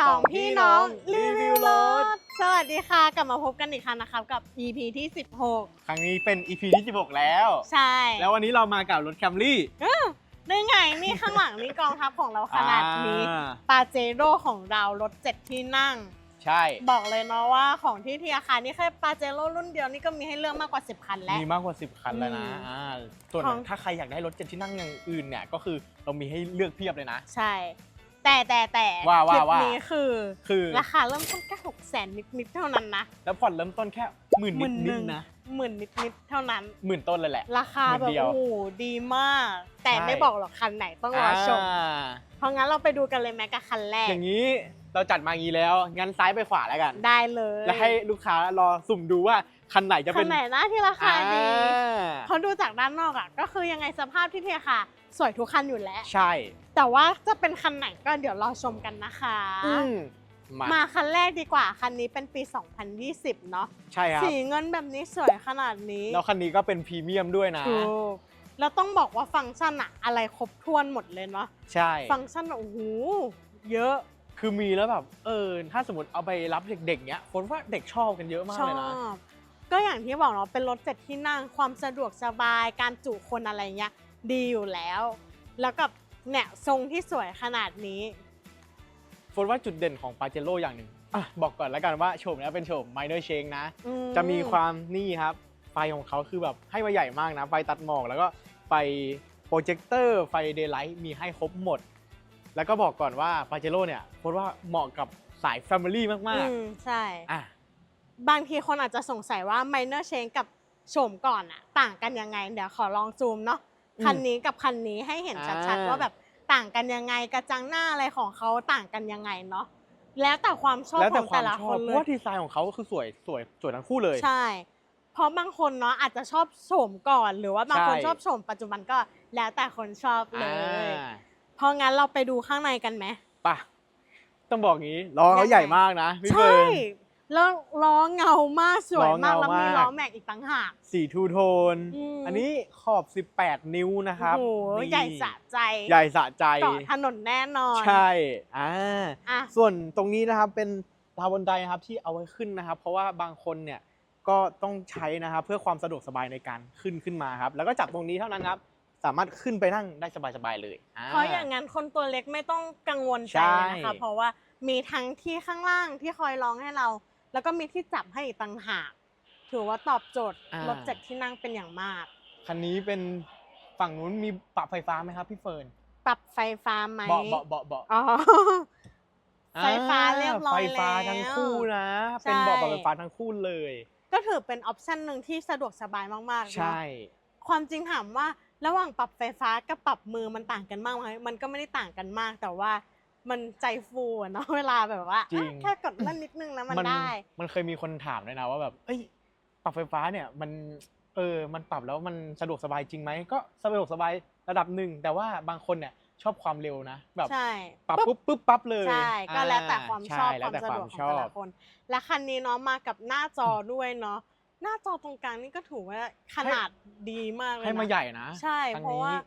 สองพี่น้องรีวิวรถ สวัสดีค่ะ กลับมาพบกันอีกครั้งนะครับกับ EP ที่ 16 ครั้งนี้เป็น EP ที่ 16 แล้ว ใช่ แล้ววันนี้เรามากับรถแคมรี่ได้ไงนี่ข้างหลังนี่กองทัพของเราขนาดนี้อ่าปาเจโร่ของเรารถ7ที่นั่ง ใช่ บอกเลยเนาะว่าของที่ทีอาคารนี่แค่ปาเจโร่รุ่นเดียวนี่ก็มีให้เลือกมากกว่า 10 คันแล้ว มีมากกว่า 10 คันแล้วนะอืมอ่าส่วนของถ้าใครอยากได้รถเจ็ดที่นั่งอย่างอื่นเนี่ยก็คือเรามีให้เลือกเพียบเลยนะ ใช่ แต่แต่แต่ว่าว่าคลิปว่านี้คือคือ ราคาเริ่มต้นแค่หกแสนนิดๆเท่านั้นนะ แล้วผ่อนเริ่มต้นแค่หมื่นหมื่นหนินึ่ดงๆนะหมื่นนิดๆเท่านั้น หมื่นต้นเลยแหละ ราคาหมื่แบบนเดียวโอ้โหดีมาก แต่ใช่ ไม่บอกหรอกคันไหนต้องรอชม อ่าเพราะงั้นเราไปดูกันเลยแม็กกับคันแรก อย่างนี้เราจัดมาอย่างนี้แล้ว งั้นซ้ายไปขวาแล้วกัน ได้เลย แล้วให้ลูกค้ารอสุ่มดูว่า คันไหนจะคัเป็นนไหนนะที่ราคาดีอ่าเขาดูจากด้านนอกอะก็คือยังไงสภาพที่เทียค่ะ สวยทุกคันอยู่แล้ว ใช่แต่ว่าจะเป็นคันไหนก็เดี๋ยวรอชมกันนะคะ อืมมามาคันแรกดีกว่า คันนี้เป็นปี 2020 เนาะใช่ครับ สีเงินแบบนี้สวยขนาดนี้แล้วคันนี้ก็เป็นพรีเมียมด้วยนะ ถูกแล้วต้องบอกว่าฟังก์ชันอะอะไรครบถ้วนหมดเลยเนาะใช่ ฟังก์ชันอะโอ้โหเยอะคือมีแล้วแบบ เออ ถ้าสมมติเอาไปรับเด็กๆเนี้ยคนว่าเด็กชอบกันเยอะมากชอเลยนะ บ ก็อย่างที่บอกเนาะเป็นรถเจ็ดที่นั่งความสะดวกสบายการจุคนอะไรเงี้ยดีอยู่แล้ว แล้วกับเนี่ยทรงที่สวยขนาดนี้โฟนว่าจุดเด่นของปาเจโร่อย่างหนึ่งอะบอกก่อนแล้วกันว่าโฉมเนี้ยเป็นโฉม minor change นะ อืจะมีความนี่ครับ ไฟของเขาคือแบบให้มาใหญ่มากนะ ไฟตัดหมอก แล้วก็ไฟโปรเจคเตอร์ไฟเดย์ไลท์มีให้ครบหมด แล้วก็บอกก่อนว่าปาเจโร่เนี่ยโฟนว่าเหมาะกับสาย Family มากอืมใช่ ๆอะ บางทีคนอาจจะสงสัยว่า minor change กับโฉมก่อนอะต่างกันยังไง เดี๋ยวขอลองซูมเนาะอืมคันนี้กับคันนี้ให้เห็นชัดๆอ่าว่าแบบต่างกันยังไงกระจังหน้าอะไรของเขาต่างกันยังไงเนาะแล้วแต่ความชอบแล้วขแต่องควาแต่มละชคอบนเพเลราะว่ายดีไซน์ของเขาก็คือสวยสวยสวยทั้งคู่เลยใช่ เพราะบางคนเนาะอาจจะชอบโฉมก่อน หรือว่าบางคนใช่ชอบโฉมปัจจุบันก็แล้วแต่คนชอบเลยอ่าเพราะงั้นเราไปดูข้างในกันไหมไป่ะต้องบอกงี้ล้อเขายังไงใหญ่มากนะพี่ใช่เฟิร์น แล้วล้อเงามากสวยล้อมากเงาแล้วมีมาก ล้อแม็กอีกต่างหาก สีทูโทน อืม อันนี้ขอบ 18 นิ้วนะครับโอ้โหนี่ใหญ่สะใจใหญ่สะใจเกาะถนนแน่นอนใช่ อ่า อะ ส่วนตรงนี้นะครับเป็นราวบันไดนะครับที่เอาไว้ขึ้นนะครับ เพราะว่าบางคนเนี่ยก็ต้องใช้นะครับเพื่อความสะดวกสบายในการขึ้นขึ้นมาครับ แล้วก็จับตรงนี้เท่านั้นครับ สามารถขึ้นไปนั่งได้สบายๆเลยอ่เพราะอย่างนั้นคนตัวเล็กไม่ต้องกังวลใจใช่นะคะ เพราะว่ามีทั้งที่ข้างล่างที่คอยร้องให้เรา แล้วก็มีที่จับให้อีกต่างหาก ถือว่าตอบโจทย์อ่ารถเจ็ดที่นั่งเป็นอย่างมาก คันนี้เป็นฝั่งนู้นมีปรับไฟฟ้าไหมครับ พี่เฟิร์นปรับไฟฟ้าไหมเบาะเบาะเบาะเบาะอ๋อ ไฟฟ้าเรียบร้อยไฟฟ้าแล้วทั้งคู่นะใช่เป็นเบาะแบบไฟฟ้าทั้งคู่เลย ก็ถือเป็นออปชันหนึ่งที่สะดวกสบายมากๆเนอะ ใช่ ความจริงถามว่าระหว่างปรับไฟฟ้ากับปรับมือมันต่างกันมากไหมมันก็ไม่ได้ต่างกันมาก แต่ว่า มันใจฟูอะเนาะเวลาแบบว่าจริงอะแค่กดนั่นนิดนึงแล้วมันได้ มันเคยมีคนถามด้วยนะว่าแบบเอ้ยปรับไฟฟ้าเนี่ยมันเออมันปรับแล้วมันสะดวกสบายจริงไหมก็สะดวกสบายระดับหนึ่งแต่ว่าบางคนเนี่ยชอบความเร็วนะแบบใช่ปรับปุ๊บปุ๊บปั๊บเลยใช่ก็แล้วแต่ความชอบใความแล้วแต่สะควาดวมกของชอแต่บละคน และคันนี้เนาะมากับหน้าจอด้วยเนาะหน้าจอตรงกลางนี่ก็ถือว่าขนาดดีมากเลยนะให้มาใหญ่นะ ใช่ครั้งเพราะว่านี้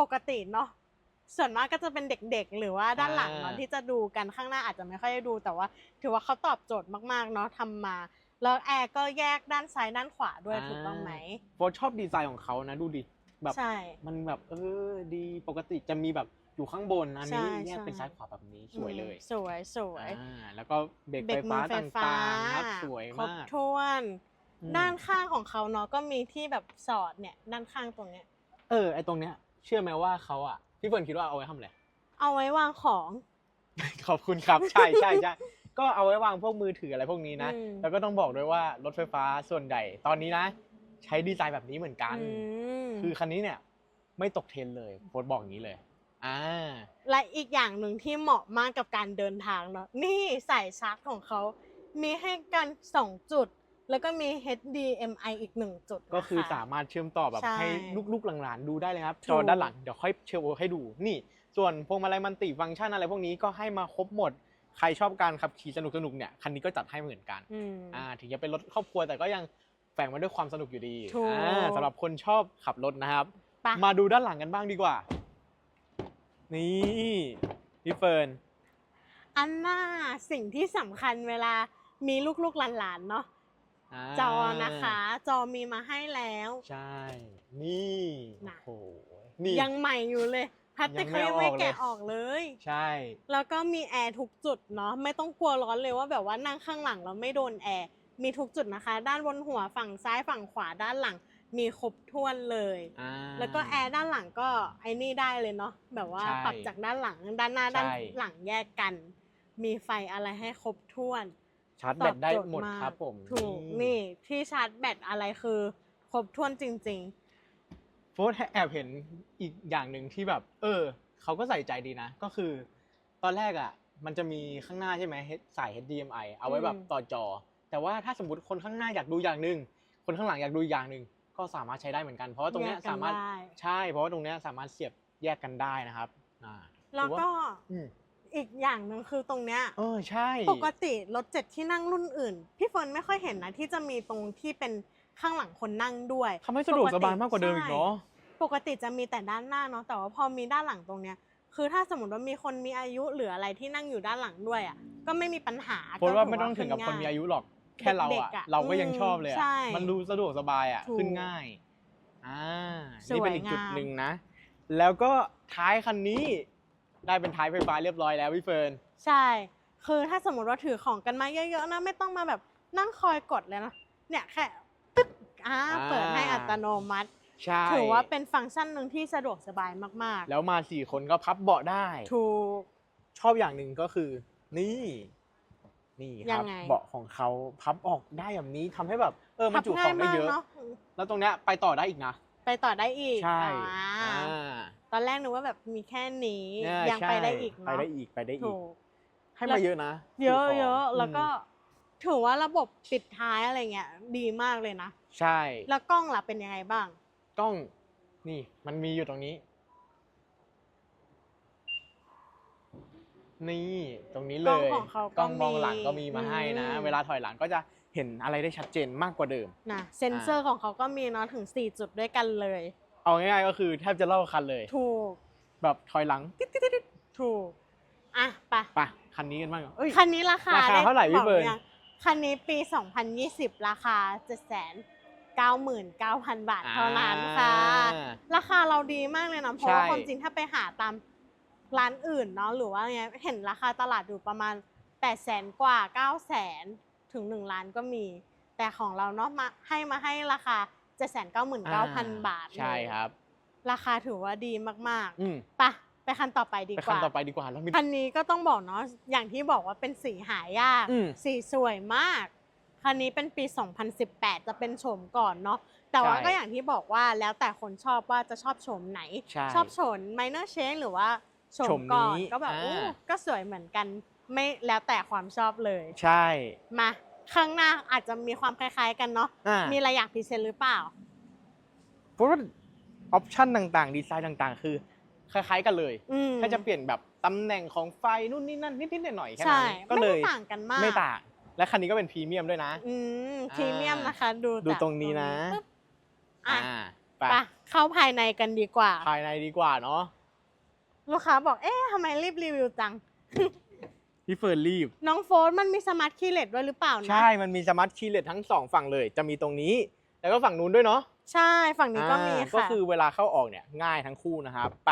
ปกติเนาะ ส่วนมากก็จะเป็นเด็กๆ หรือว่าด้านหลังเนาะอ่าที่จะดูกันข้างหน้าอาจจะไม่ค่อยได้ดู แต่ว่า ถือว่าเขาตอบโจทย์มากๆเนาะทำมาแล้วแอร์ก็แยกด้านซ้ายด้านขวาด้วยถูกต้องไหมโฟชอบดีไซน์ของเขานะดูดิแบบใช่มันแบบเออดีปกติจะมีแบบอยู่ข้างบนอันนี้ใช่แยกเป็นใช่ซ้ายขวาแบบนี้สวยเลยอืมสวยสวยอ่าแล้วก็เบรกเบรไฟกมืฟ้าอไฟตฟ้า่างๆครับสวยครบมากถ้วนอืมด้านข้างของเขาเนาะก็มีที่แบบสอดเนี่ยด้านข้างตรงเนี้ย เออไอตรงเนี้ย เชื่อไหมว่าเขาอะ พี่เฟิร์นคิดว่าเอาไว้ทำอะไร เอาไว้วางของ ขอบคุณครับ ใช่ใช่ใช่ก็เอาไว้วางพวกมือถืออะไรพวกนี้นะ อืม แล้วก็ต้องบอกด้วยว่ารถไฟฟ้าส่วนใหญ่ตอนนี้นะ ใช้ดีไซน์แบบนี้เหมือนกัน อืมคือคันนี้เนี่ยไม่ตกเทรนด์เลยโฟร์ดบอกอย่างนี้เลย อ่า และอีกอย่างหนึ่งที่เหมาะมากกับการเดินทางเนาะนี่สายชาร์จของเขา มีให้กัน2จุด แล้วก็มี HDMI อีก1จุดนะะก็คือสามารถเชื่อมต่อแบบใช่ให้ลูกๆหลานๆดูได้เลยครับถูกจอด้านหลังเดี๋ยวค่อยเชลให้ดูนี่ ส่วนพวงมาลัยมันติฟังก์ชันอะไรพวกนี้ก็ให้มาครบหมด ใครชอบการขับขี่สนุกๆเนี่ยคันนี้ก็จัดให้เหมือนกันอืม อ่าถึงจะเป็นรถครอบครัวแต่ก็ยังแฝงมาด้วยความสนุกอยู่ดีถูก อ่าสำหรับคนชอบขับรถนะครับ ไป มาดูด้านหลังกันบ้างดีกว่า นี่พี่เฟิร์น อันน่าสิ่งที่สำคัญเวลามีลูกๆหลานๆเนาะา จอนะคะ จอมีมาให้แล้ว ใช่ นี่น่ะโอ้โหนี่ยังใหม่อยู่เลยพลาสติกยังเขาไม่ยังไม่ออกเลยแกะออกเลย ใช่ แล้วก็มีแอร์ทุกจุดเนาะไม่ต้องกลัวร้อนเลยว่าแบบว่านั่งข้างหลังแล้วไม่โดนแอร์มีทุกจุดนะคะ ด้านบนหัวฝั่งซ้ายฝั่งขวาด้านหลังมีครบถ้วนเลยอ่าแล้วก็แอร์ด้านหลังก็ไอ้นี่ได้เลยเนาะแบบว่าใช่ปรับจากด้านหลังด้านหน้าด้านใช่หลังแยกกัน มีไฟอะไรให้ครบถ้วน ชาร์จแบตได้ตอบโจทย์หมดากครับผม ถูกนี่ที่ชาร์จแบตอะไรคือครบถ้วนจริงโฟร์แอบเห็นอีกอย่างหนึ่งที่แบบ เออเขาก็ใส่ใจดีนะ ก็คือ ตอนแรกอะ มันจะมีข้างหน้าใช่ไหมสาย HDMI เอาไว้แบบอืมต่อจอ แต่ว่าถ้าสมมติคนข้างหน้าอยากดูอย่างหนึ่งคนข้างหลังอยากดูอีกอย่างหนึ่งก็สามารถใช้ได้เหมือนกัน เพราะว่าตรงเนี้ยแยกกันสามารถได้ใช่ เพราะว่าตรงเนี้ยสามารถเสียบแยกกันได้นะครับอ่าแล้วก็ อืมอีกอย่างหนึ่งคือตรงเนี้ยเออใช่ปกติรถเจ็ดที่นั่งรุ่นอื่น พี่เฟิร์นไม่ค่อยเห็นนะที่จะมีตรงที่เป็นข้างหลังคนนั่งด้วยทำให้สะดวกสบายมากกว่าเดิมอีกเนาะปกติจะมีแต่ด้านหน้าเนาะแต่ว่าพอมีด้านหลังตรงเนี้ยคือถ้าสมมติว่ามีคนมีอายุหรืออะไรที่นั่งอยู่ด้านหลังด้วยอะก็ไม่มีปัญหาเพราะว่าถืไม่ต้องถึงกับคนมีอายุหรอกแค่เด็กๆเราอะอะเราก็ยังชอบเลยใช่อะมันดูสะดวกสบายอะถูกขึ้นง่ายอ่าสวยนี่เป็นอีกจุดงามหนึ่งนะ แล้วก็ท้ายคันนี้ ได้เป็นท้ายไฟฟ้าเรียบร้อยแล้วพี่เฟิร์น ใช่ คือถ้าสมมติว่าถือของกันมาเยอะๆนะไม่ต้องมาแบบนั่งคอยกดเลยนะ เนี่ยแค่ตึ๊ดอ่าอ่าเปิดให้อัตโนมัติ ใช่ ถือว่าเป็นฟังก์ชันหนึ่งที่สะดวกสบายมากแล้วมาสี่คนก็พับเบาะได้ๆถูก ชอบอย่างหนึ่งก็คือ นี่ นี่คยัรับงไงเบาะของเขาพับออกได้แบบนี้ทำให้แบบ เออมันจุพับของได้ง่ายมากเยอะเนาะแล้วตรงเนี้ยไปต่อได้อีกนะ ไปต่อได้อีก ใช่อ่าอ่า ตอนแรกนึกว่าแบบมีแค่นี้เนี่ยยังใช่ไปได้อีกไปเนาะได้อีกไปได้อีถูก ก ให้มาเยอะนะเยอะถูกขงเยอะแล้วก็อืมถือว่าระบบปิดท้ายอะไรเงี้ยดีมากเลยนะ ใช่แล้วกล้องล่ะเป็นยังไงบ้าง กล้องนี่มันมีอยู่ตรงนี้ นี่ ตรงนี้เลกล้องยของเขาก็กล้องมองหลังมีก็มีมาให้นะ อืม เวลาถอยหลังก็จะเห็นอะไรได้ชัดเจนมากกว่าเดิม นะเซนเซอร์ของเขาก็มีเนาะถึง 4 จุดด้วยกันเลย เอาง่ายๆก็คือแทบจะเล่าคันเลย ถูก แบบถอยหลังติ๊ดติ๊ดติ๊ดถูก อะไปะไปคันนี้กันบ้างเอ้ย คันนี้ราคาราคาได้เท่าไหร่พี่บอกเฟิร์นยังคันนี้ปี 2020 ราคา 799,000 บาทเท่านั้นค่ะ อ่า ราคาเราดีมากเลยนะเพราะว่าใช่ ความจริงถ้าไปหาตามร้านอื่นเนาะหรือว่าไงเห็นราคาตลาดอยู่ประมาณ 8 0 0แสนกว่า 9 0 0แสนถึง 1 ล้านก็มี แต่ของเราเนาะมาให้มาให้ราคา 799,000 บาทใช่เลยครับ ราคาถือว่าดีมากอืมๆไปะไปคันต่อไปดีไปกคันว่า ต่อไปดีกว่าแล้วมี คันนี้ก็ต้องบอกเนาะอย่างที่บอกว่าเป็นสีหายาก อืมสีสวยมาก คันนี้เป็นปี 2018 จะเป็นโฉมก่อนเนาะแต่ว่าใช่ก็อย่างที่บอกว่าแล้วแต่คนชอบว่าจะชอบโฉมไหน ใช่ชอบโฉม minor change หรือว่าโฉโฉมมก่อนนี้ก็แบบอ่า อู้ก็สวยเหมือนกันไม่แล้วแต่ความชอบเลย ใช่ มา ข้างหน้าอาจจะมีความคล้ายๆกันเนาะอ่ามีอะไรอยากพรีเซนต์หรือเปล่า เพราะว่าออปชันต่างๆ ดีไซน์ต่างๆ คือ คล้ายๆกันเลยอืมแค่จะเปลี่ยนแบบตำแหน่งของไฟนู่นนี่นั่นนิดๆหน่อยๆแค่ใช่นั้นก็ไม่เลได้ยต่างกันมากไม่ต่าง และคันนี้ก็เป็นพรีเมียมด้วยนะ อืมอ่าพรีเมียมนะคะ ดูดูจากตรงนี้นะ ปึ๊บอะไปไปเข้าภายในกันดีกว่า ภายในดีกว่าเนาะ ลูกค้าบอกเอ๊ะทำไมรีบรีวิวจัง พี่เฟิร์นรีบ น้องโฟนมันมีสมาร์ทคีย์เลสด้วยหรือเปล่านะ ใช่ มันมีสมาร์ทคีย์เลสทั้งสองฝั่งเลย จะมีตรงนี้ แล้วก็ฝั่งนู้นด้วยเนาะใช่ฝั่งนี้ก็มีอ่าค่ะก็คือเวลาเข้าออกเนี่ยง่ายทั้งคู่นะครับไป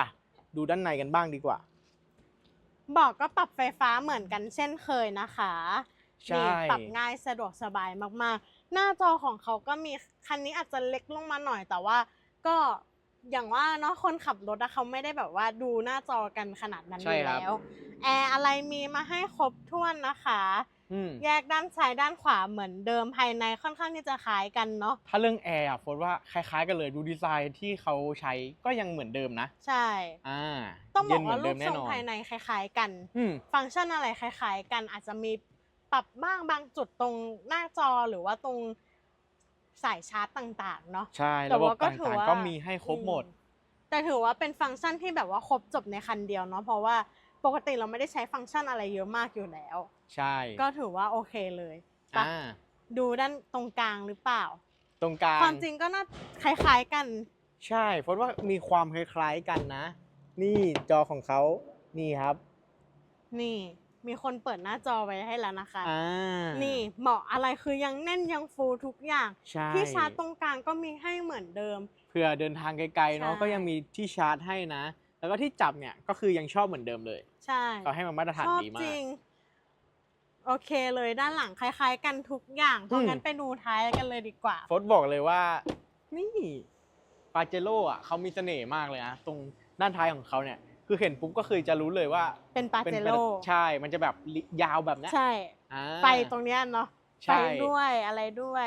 ดูด้านในกันบ้างดีกว่าบอกก็ปรับไฟฟ้าเหมือนกันเช่นเคยนะคะใช่ นี่ปรับง่ายสะดวกสบายมากๆ หน้าจอของเขาก็มีคันนี้อาจจะเล็กลงมาหน่อยแต่ว่าก็ อย่างว่าเนาะคนขับรถอะเขาไม่ได้แบบว่าดูหน้าจอกันขนาดนั้นอใช่ยู่ครับ แล้ว แอร์อะไรมีมาให้ครบถ้วนนะคะ อืมแยกด้านซ้ายด้านขวาเหมือนเดิมภายในค่อนข้างที่จะคล้ายกันเนาะถ้าเรื่องแอร์อะโฟนว่าคล้ายๆกันเลยดูดีไซน์ที่เขาใช้ก็ยังเหมือนเดิมนะ ใช่ อ่าต้องบเย็อนกเหมืว่าอนรูเดิปมทแน่รงนอนภายในคล้าย ๆ กัน อืม ฟังก์ชันอะไรคล้าย ๆ กันอาจจะมีปรับบ้างบางจุดตรงหน้าจอหรือว่าตรง สายชาร์จต่างๆเนาะใช่แต่ระบบว่าก็ต่ถือางว่าๆก็มีให้ครบหมดอืแต่ถือว่าเป็นฟังก์ชันที่แบบว่าครบจบในคันเดียวเนาะเพราะว่าปกติเราไม่ได้ใช้ฟังก์ชันอะไรเยอะมากอยู่แล้ว ใช่ ก็ถือว่าโอเคเลยปะอ่าดูด้านตรงกลางหรือเปล่า ตรงกลางความจริงก็น่าคล้าย ๆกัน ใช่เพราะว่ามีความคล้ายๆกันนะ นี่จอของเขานี่ครับ นี่ มีคนเปิดหน้าจอไว้ให้แล้วนะคะอ่านี่ เหมาะอะไรคือยังแน่นยังฟูทุกอย่าง ใช่ที่ชาร์จตรงกลางก็มีให้เหมือนเดิมเพื่อเดินทางไกลๆเนาะใช่ ก็ยังมีที่ชาร์จให้นะ แล้วก็ที่จับเนี่ยก็คือยังชอบเหมือนเดิมเลยใช่ ก็ให้มันมาตรฐานชอบดีมาจก ริง โอเคเลยด้านหลังคล้าย ๆ กันทุกอย่างเพราะอืม งั้นไปดูท้ายกันเลยดีกว่า โฟร์บอกเลยว่า นี่ปาเจโร่อะเขามีเสน่ห์มากเลยนะ ตรงด้านท้ายของเขาเนี่ย คือเห็นปุ๊บก็คือจะรู้เลยว่าเป็นปาเป็นเจเป็นโร่ใช่มันจะแบบลิยาวแบบเนี้ยใช่อ่าไฟตรงเนี้ยเนาะไฟใช่ด้วยอะไรด้วย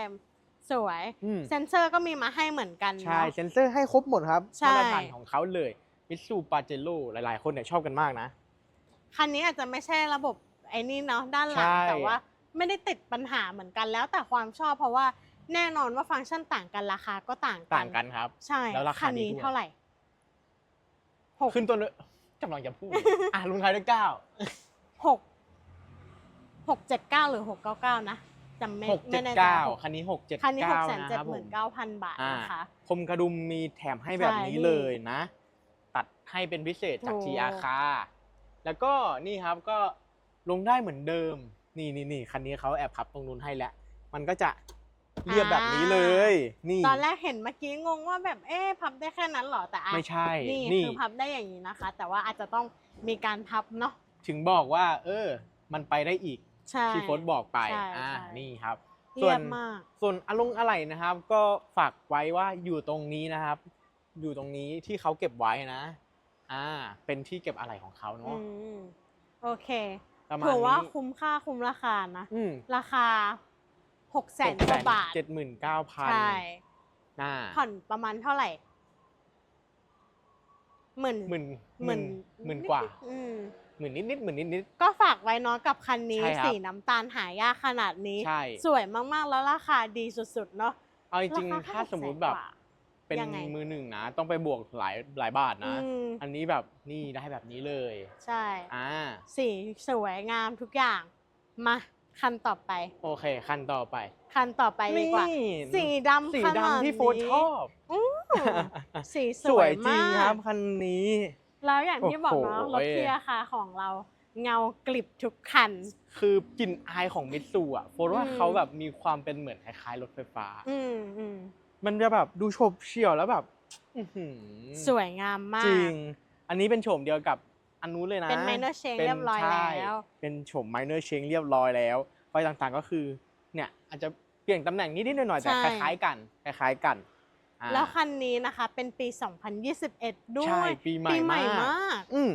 สวยอืมเซนเซอร์ก็มีมาให้เหมือนกันใช่เนาะเซ็นเซอร์ให้ครบหมดครับใช่มาตรฐานของเขาเลยมิตซูปาเจโร่หลาย ๆ คนเนี่ยชอบกันมากนะ คันนี้อาจจะไม่ใช่ระบบไอ้นี่เนาะด้านหลังใช่แต่ว่าไม่ได้ติดปัญหาเหมือนกันแล้วแต่ความชอบเพราะว่าแน่นอนว่าฟังก์ชันต่างกันราคาก็ต่างกัน ต่างกันครับ ใช่ แล้วราคาคันนี้ดีด้วยเท่าไหร่ หก ขึ้นตัวเลยกำลังจะพูด อะลุงท้ายด้วยเก้า หกหกเจ็ดเก้าหรือหกเก้าเก้านะจำไม่หกเจ็ไม่ดแน่ใจเก้าหกคันนี้หกเจ็ดคันนี้หเก้ากแสนนะเจ็ดครับหผมื่นมเก้าพันบาทอ่านะคะ คมกระดุมมีแถมให้แบบใช่นี้นี่เลยนะ ตัดให้เป็นพิเศษจาก ถูก GR คาแล้วก็นี่ครับก็ลงได้เหมือนเดิม นี่นี่นี่คันนี้เขาแอบพับตรงนู้นให้แล้ว มันก็จะ เรียบแบบนี้เลย นี่ ตอนแรกเห็นเมื่อกี้งงว่าแบบเอ๊ะพับได้แค่นั้นเหรอแต่อะไม่ใช่นี่นี่คือพับได้อย่างนี้นะคะ แต่ว่าอาจจะต้องมีการพับเนาะถึงบอกว่า เออ มันไปได้อีกใช่ที่โฟสบอกไปใช่อ่าใช่นี่ครับเรียบมากส่วนอารมณ์อะไรนะครับ ก็ฝากไว้ว่าอยู่ตรงนี้นะครับ อยู่ตรงนี้ที่เขาเก็บไว้นะอ่าเป็นที่เก็บอะไรของเขาอืเนาะมโอเคประมาณถือว่านี้คุ้มค่าคุ้มราคานะอืมราคา หกแสนกว่าบาทเจ็ดหมื่นเก้าพันใช่น่าผ่อนประมาณเท่าไหร่หมื่นหมื่นหมื่นหมื่นกว่าอืมหมื่นนิดนิดหมื่นนิดนิดก็ฝากไว้เนาะกับคันนี้ใช่ครับสีน้ำตาลหายากขนาดนี้ใช่สวยมากๆแล้วราคาดีสุดๆเนาะเอาจริงราๆคาถ้าสมมุติแบบหกแสนกว่าเป็นยังไงมือหนึ่งนะ ต้องไปบวกหลายหลายบาทนะอืมอันนี้แบบนี่ได้แบบนี้เลย ใช่อ่าสีสวยงามทุกอย่างมา คันต่อไป โอเคขั้นต่อไป คันต่อไปดีกว่า นี่ สีดำสีขนาดำที่โฟร์ชอบอืมสีสสววยยจริงมากครับคันนี้ แล้วอย่างที่บอกเนาะโอ้โห รถเทียค่ะของเราเงากลิบทุกคัน คือกลิ่นอายของมิตซูอะโฟร์ว่าอืม เขาแบบมีความเป็นเหมือนคล้ายๆรถไฟฟ้า อืมอืมมันจะแบบดูโฉบเฉี่ยวแล้วแบบอื้อหือสวยงามมากจริงอันนี้เป็นโฉมเดียวกับ อันนู้นเลยนะเป็น minor change ป็นเรียบร้อยใช่แล้ว เป็นโฉม minor change เรียบร้อยแล้วไฟต่างๆก็คือเนี่ยอาจจะเปลี่ยนตำแหน่งนิดๆหน่อยๆแต่ใช่คล้ายๆกันคล้ายๆกันอ่าแล้วคันนี้นะคะเป็นปี 2021 ด้ใช่วยปีใหม่ใหม่มากมากอืม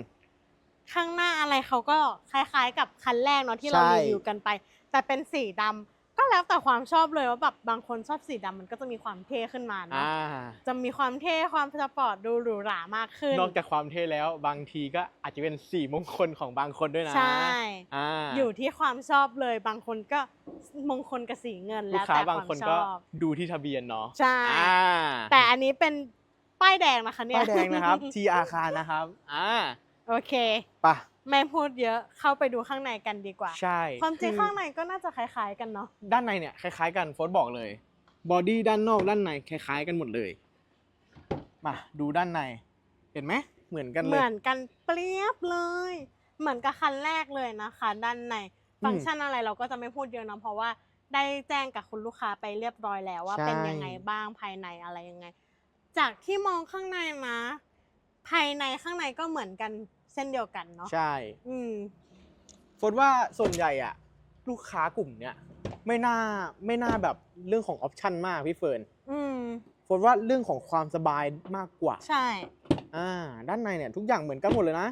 ข้างหน้าอะไรเขาก็คล้ายๆกับคันแรกเนาะที่เราใช่รีวิวกันไป แต่เป็นสีดำ ก็แล้วแต่ความชอบเลยว่าแบบบางคนชอบสีดำมันก็จะมีความเท่ขึ้นมาเนาะอ่าจะมีความเท่ความสปอร์ตดูหรูหรามากขึ้น นอกจากความเท่แล้วบางทีก็อาจจะเป็นสีมงคลของบางคนด้วยนะใช่ อ่าอยู่ที่ความชอบเลยบางคนก็มงคลกับสีเงินลูแล้กวค้าแต่บางความคนชก็อบดูที่ทะเบียนเนาะใช่ อ่าแต่อันนี้เป็นป้ายแดงนะคะเนี่ยป้ายแดงนะครับ TR คานะครับ อ่าโอเค ไปะ ไม่พูดเยอะเข้าไปดูข้างในกันดีกว่า ใช่ความจริงอข้างในก็น่าจะคล้ายๆกันเนาะด้านในเนี่ยคล้ายๆกันโฟร์บอกเลยบอดี้ด้านนอกด้านในคล้ายๆกันหมดเลยมาดูด้านในเห็นไหมเหมือนกันเหเลยมือนกันเปรียบเลย เหมือนกับคันแรกเลยนะคะ ด้านในฟังก์ชันอะไรเราก็จะไม่พูดเยอะนะเพราะว่าได้แจ้งกับคุณลูกค้าไปเรียบร้อยแล้วว่าใช่เป็นยังไงบ้างภายในอะไรยังไง จากที่มองข้างในนะภายในข้างในก็เหมือนกัน เส้นเดียวกันเนาะใช่ อืมโฟร์ว่าส่วนใหญ่อะลูกค้ากลุ่มเนี้ยไม่น่าไม่น่าแบบเรื่องของออปชันมากพี่เฟิร์นอืมโฟร์ว่าเรื่องของความสบายมากกว่า ใช่ อ่า ด้านในเนี่ยทุกอย่างเหมือนกันหมดเลยนะ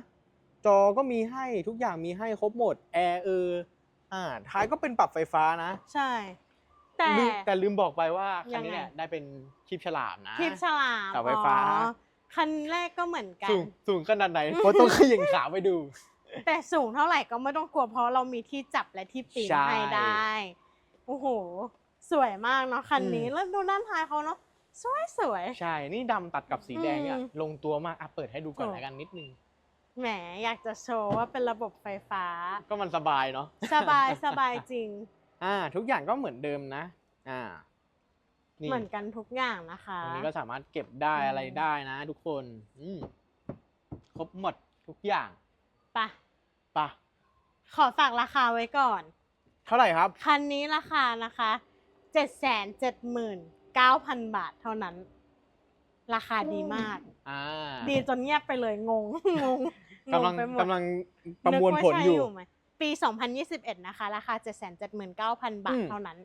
จอก็มีให้ทุกอย่างมีให้ครบหมด แอร์เอออ่า ท้ายก็เป็นปรับไฟฟ้านะใช่ แต่ลืมแต่ลืมบอกไปว่าคันนี้ยังไงเนี่ยได้เป็นชิปฉลามนะทิปฉลามเสาไฟฟ้า อ๋อ คันแรกก็เหมือนกัน สูงสูงขนาดไหนเพราะต้องขยิงขาไปดู แต่สูงเท่าไหร่ก็ไม่ต้องกลัวเพราะเรามีที่จับและที่ปีนใช่ ให้ได้ โอ้โห สวยมากเนาะคันนี้อืมแล้วดูด้านท้ายเขาเนาะสวยสวย ใช่ นี่ดำตัดกับสีแดงเนี่ยอืม ลงตัวมากอะเปิดให้ดูก่อนถูกแล้วกันนิดนึงแหมอยากจะโชว์ว่าเป็นระบบไฟฟ้า ก็มันสบายเนาะ สบายสบายจริง อ่า ทุกอย่างก็เหมือนเดิมนะ อ่า นี่เหมือนกันทุกอย่างนะคะ ตรงนี้ก็สามารถเก็บได้อืมอะไรได้นะ ทุกคนอืมครบหมดทุกอย่างไปะไปะขอฝากราคาไว้ก่อน เท่าไหร่ครับ คันนี้ราคานะคะเจ็ดแสนเจ็ดหมื่นเก้าพันบาทเท่านั้น ราคาดีมาก อ่าดีจนเงียบไปเลยงงงงกำลังงไปหมดกำลังประมวลผลอยู่นึกาใช่ไหมปี 2021 นะคะ ราคา 779,000 บาทอืม เท่านั้น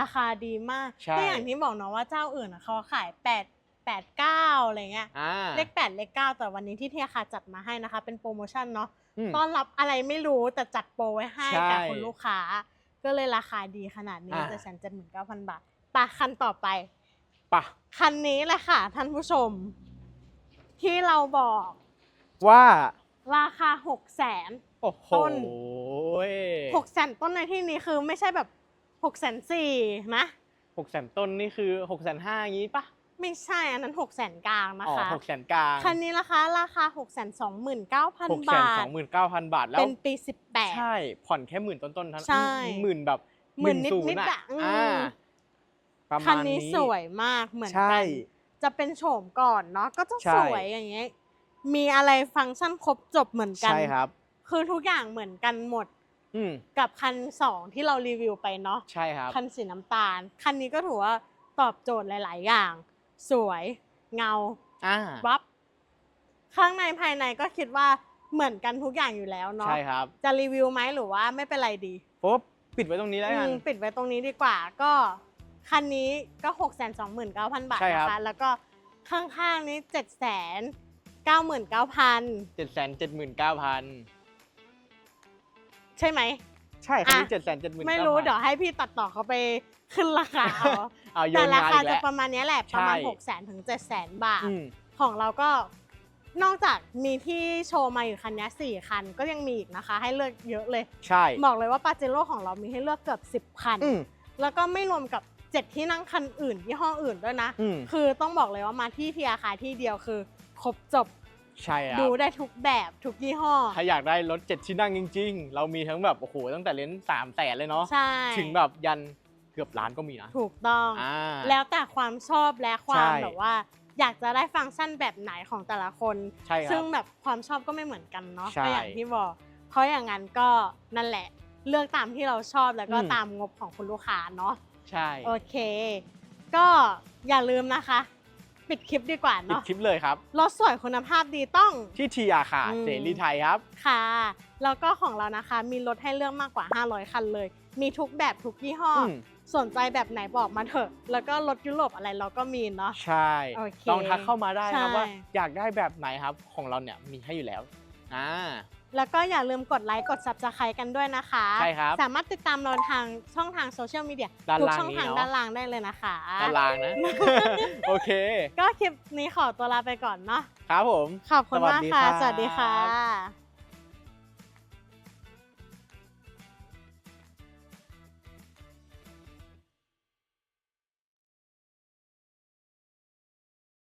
ราคาดีมากใช่ ก็อย่างที่บอกเนาะว่าเจ้าอื่นอะเขาขาย8 8 9อะไรเงี้ยอ่าเลข8เลข9แต่วันนี้ที่เทียคาจัดมาให้นะคะ เป็นโปรโมชั่นเนาะอืม ต้อนรับอะไรไม่รู้แต่จัดโปรไว้ให้ใช่กับคุณลูกค้า ก็เลยราคาดีขนาดนี้อ่า จะแสนเจ็ดหมื่นเก้าพันบาทไปะคันต่อไป ปะคันนี้แหละค่ะ ท่านผู้ชม ที่เราบอกว่า ราคา6 0 0 0 0 0โอ้โหต้น หกแสนต้นในที่นี้คือไม่ใช่แบบ หกแสนสี่นะหกแสนต้นนี่คือหกแสนห้าอย่างงี้ปะไม่ใช่อันนั้นหกแสนกลางนะอ๋อคะ หกแสนกลางคันนี้ราคาราคาหกแสนสองหมื่นเก้าพันหกแสนบาสทองหมื่นเก้าพันบาทแล้ว เป็นปีสิบแปด ใช่ ผ่อนแค่หมื่นต้นๆเท่านั้นใช่ หมื่นแบบหมื่นศูนิดๆย์อะอืมอ่าประมาคันณนี้นี้สวยมากเหมือนใช่ กัน จะเป็นโฉมก่อนเนาะก็จะใช่ สวยอย่างเงี้ยมีอะไรฟังก์ชันครบจบเหมือนกัน ใช่ครับ คือทุกอย่างเหมือนกันหมด อืมกับคันสองที่เรารีวิวไปเนาะใช่ครับ คันสีน้ำตาล คันนี้ก็ถือว่าตอบโจทย์หลาย ๆ อย่าง สวยเงาอ่าวับ ข้างในภายในก็คิดว่าเหมือนกันทุกอย่างอยู่แล้วเนาะใช่ครับ จะรีวิวไหมหรือว่าไม่เป็นไรดีปุ๊บปิดไว้ตรงนี้แล้วกัน อืมปิดไว้ตรงนี้ดีกว่าก็ คันนี้ก็ 6 2 9 0 0 0 บาทใช่ครับนะคะแล้วก็ข้างๆนี้ 7 9 9 0 0 0เจ็ดแสนเจ็ดหมื่นเก้าพัน ใช่ไหม ใช่คันนี้อะ เจ็ดแสนเจ็ดหมื่นไม่รู้เดี๋ยวให้พี่ตัดต่อเขาไปขึ้นราคาเอาเอาโยแต่นรามาคาอีกจะแล้ว ประมาณเนี้ยแหละ ประมาณใช่ 6 0 0 0 0ถึง7 0 0 0 0 บาท อืมของเราก็นอกจากมีที่โชว์มาอยู่คันนี้สี่คันก็ยังมีอีกนะคะ ให้เลือกเยอะเลย ใช่บอกเลยว่าปาเจโร่ของเรามีให้เลือกเกือบ 10 คัน อืมแล้วก็ไม่รวมกับ 7 ที่นั่งคันอื่นยี่ห้ออื่นด้วยนะ อืม คือต้องบอกเลยว่ามาที่ทีอาคาที่เดียวคือ ครบจบ ใช่ครับ ดูได้ทุกแบบทุกยี่ห้อ ถ้าอยากได้รถเจ็ดที่นั่งจริง ๆ เรามีทั้งแบบโอ้โหตั้งแต่เลนส์สามแสนเลยเนาะใช่ ถึงแบบยันเกือบล้านก็มีนะ ถูกต้อง อ่า แล้วแต่ความชอบและความใช่ แบบว่า อยากจะได้ฟังก์ชันแบบไหนของแต่ละคน ใช่ครัซึ่งบ แบบความชอบก็ไม่เหมือนกันเนาะใช่ก็อย่างที่บอก เพราะอย่างนั้นก็นั่นแหละ เลือกตามที่เราชอบแล้วก็อืม ตามงบของคุณลูกค้าเนาะ ใช่ โอเค ก็อย่าลืมนะคะ ปิดคลิปดีกว่าปิดเนาะคลิปเลยครับ รถสวยคุณภาพดีต้อง ที่ทีอาค่ะอืม เสรีไทยครับ ค่ะ แล้วก็ของเรานะคะมีรถให้เลือกมากกว่า 500 คันเลย มีทุกแบบทุกยี่ห้ออม สนใจแบบไหนบอกมาเถอะ แล้วก็รถยุโรปอะไรเราก็มีเนาะ ใช่โอเคลองทักเข้ามาได้ครับใช่ ว่าอยากได้แบบไหนครับของเราเนี่ยมีให้อยู่แล้วอ่า แล้วก็อย่าลืมกดไลค์กด subscribe กันด้วยนะคะ ใช่ครับ สามารถติดตามเราทางช่องทางโซเชียลมีเดียด้านทุกล่างช่องนี้ทางเนอะ ด้านล่างได้เลยนะคะด้านล่างนะ โอเค ก็คลิปนี้ขอตัวลาไปก่อนเนาะ ครับผม ขอบคุณสวัสมากดีค่ะครับสวัสดีค่ะ